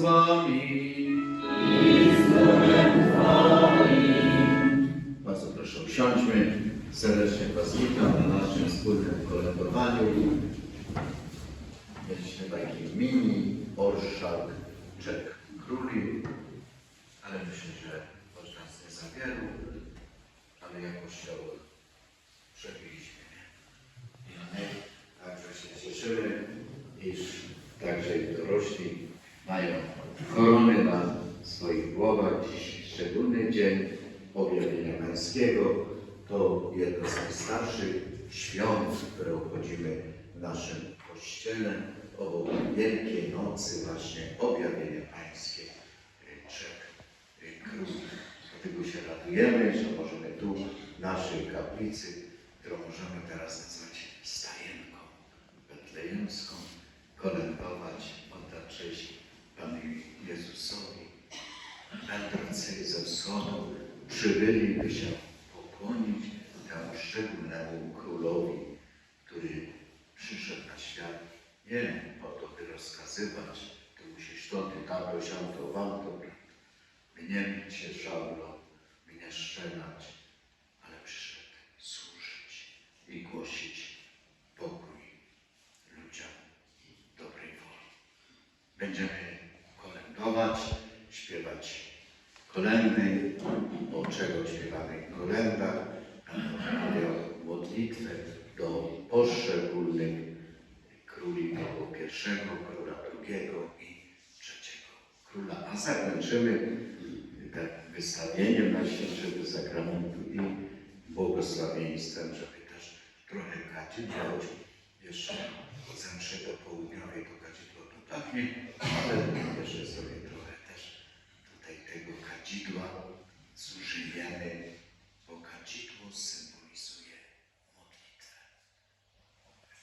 z wami. Bardzo proszę usiądźmy. Serdecznie Was witam na naszym wspólnym kolędowaniu. Mieliśmy taki mini orszak Czech Króli, ale myślę, że choć nas nie za dzień objawienia męskiego. To jedno z najstarszych świąt, które obchodzimy w naszym kościele obok Wielkiej Nocy właśnie objawienie pańskie y, króli. Dlatego się radujemy, że możemy tu w naszej kaplicy, którą możemy teraz nazwać stajenką betlejemską, kolędować, oddać cześć. Mędrcy ze wschodu przybyli, by się pokłonić temu szczególnemu królowi, który przyszedł na świat nie po to, by rozkazywać, ty musisz to, ty tamto, siamto, wamto, by nie mieć się szablą, by nie szczelać, ale przyszedł służyć i głosić pokój ludziom i dobrej woli. Będziemy śpiewać kolendy, bo czego śpiewamy mówię o modlitwę do poszczególnych króli, do pierwszego króla, drugiego i trzeciego króla. A zakończymy tak wystawieniem Najświętszego Sakramentu i błogosławieństwem, żeby też trochę kadzidła, jeszcze zemszy do południowej to kadzidło to pachnie, ale jeszcze sobie trochę też tutaj tego kadzidła zużyjemy, bo kadzidło symbolizuje modlitwę.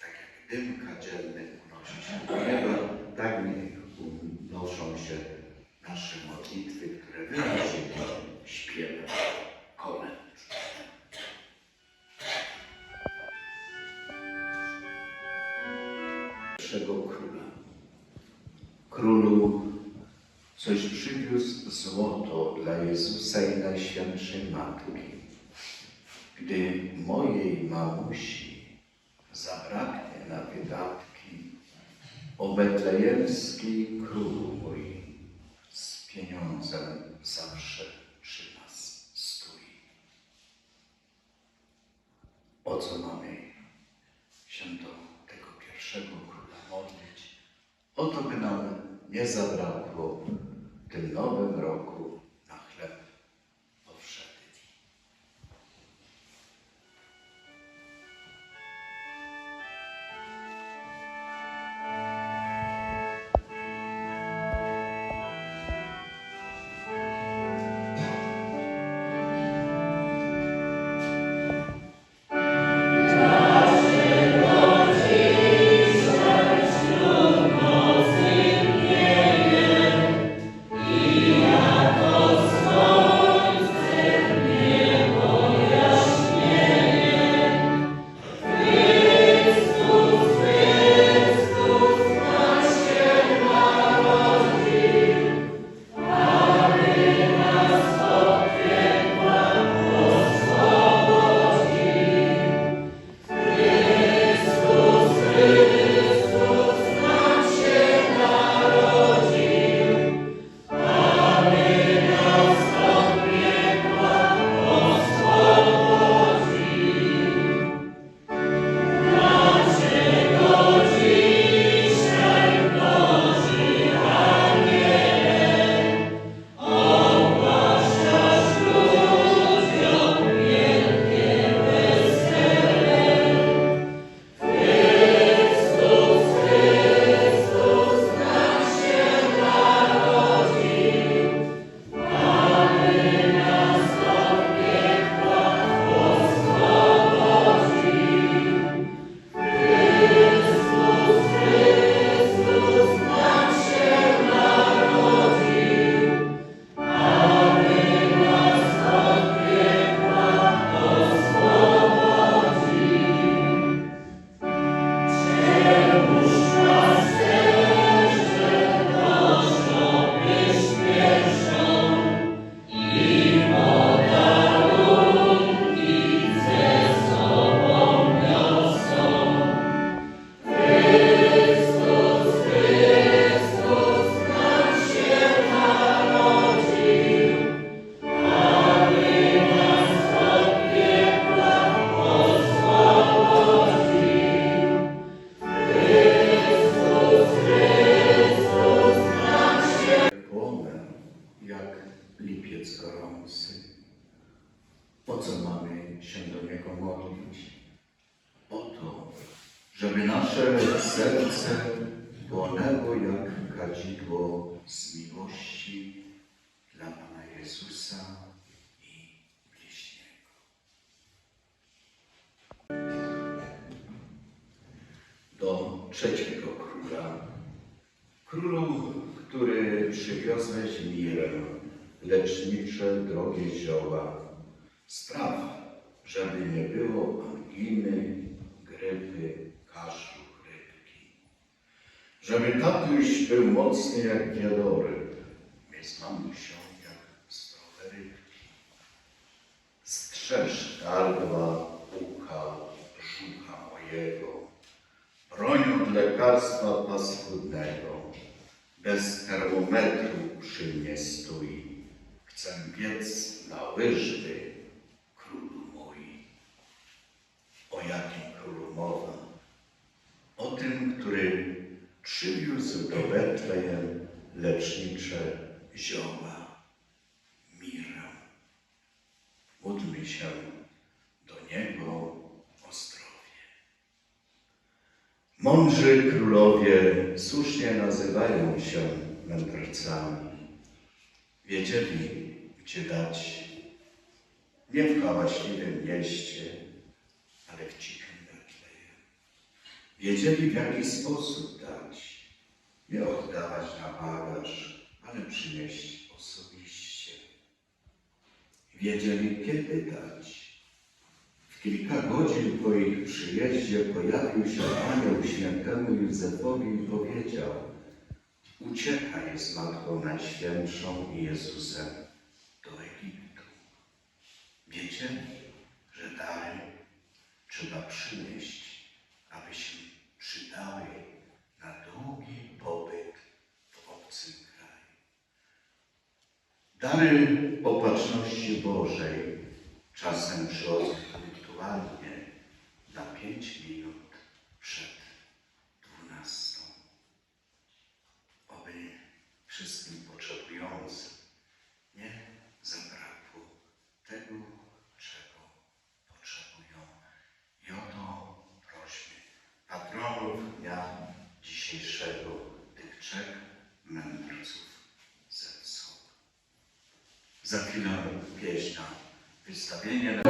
Tak jak dym kadzielny unosi się do nieba, tak niech unoszą się nasze modlitwy, które wyrazimy śpiewem kolęd. Pierwszego króla. Królu, coś przywiózł złoto dla Jezusa i Najświętszej Matki. Gdy mojej mamusi zabraknie na wydatki, o betlejemski królu mój z pieniądzem zawsze przy nas stój. O co mamy się do tego pierwszego króla modlić? O to, nam nie zabrakło tym nowym roku żeby nasze serce płonęło jak kadzidło z miłości dla Pana Jezusa i bliźniego. Do trzeciego króla. Królu, który przywiozłeś mirę, lecznicze drogie zioła, spraw, żeby nie było anginy, Żeby tatuś był mocny jak wieloryb, więc mamusią jak zdrowe rybki. Strzeż gardła, ucha, brzucha mojego, broń od lekarstwa paskudnego, bez termometru przy mnie stój. Chcę biec na łyżwy, królu mój. O jakim królu mowa? O tym, który przywiózł do Betlejem lecznicze zioła, mirę. Módlmy się do Niego o zdrowie. Mądrzy królowie słusznie nazywają się mędrcami. Wiedzieli, gdzie dać, nie w hałaśliwym mieście, ale w cichym. Wiedzieli, w jaki sposób dać, nie oddawać na bagaż, ale przynieść osobiście. Wiedzieli, kiedy dać. W kilka godzin po ich przyjeździe pojawił się anioł świętemu Józefowi i powiedział Uciekaj z Matką Najświętszą i Jezusem do Egiptu. Wiedzieli, że dary trzeba przynieść, przydały na długi pobyt w obcym kraju. Dary opatrzności Bożej czasem przychodzą punktualnie na pięć minut przed dwunastą. Oby wszystkim potrzebującym nie zabrakło tego, czego potrzebują. I o to prośmy patronów dnia dzisiejszego, tych trzech mędrców ze wschodu. Za chwilę pieśń na wystawienie.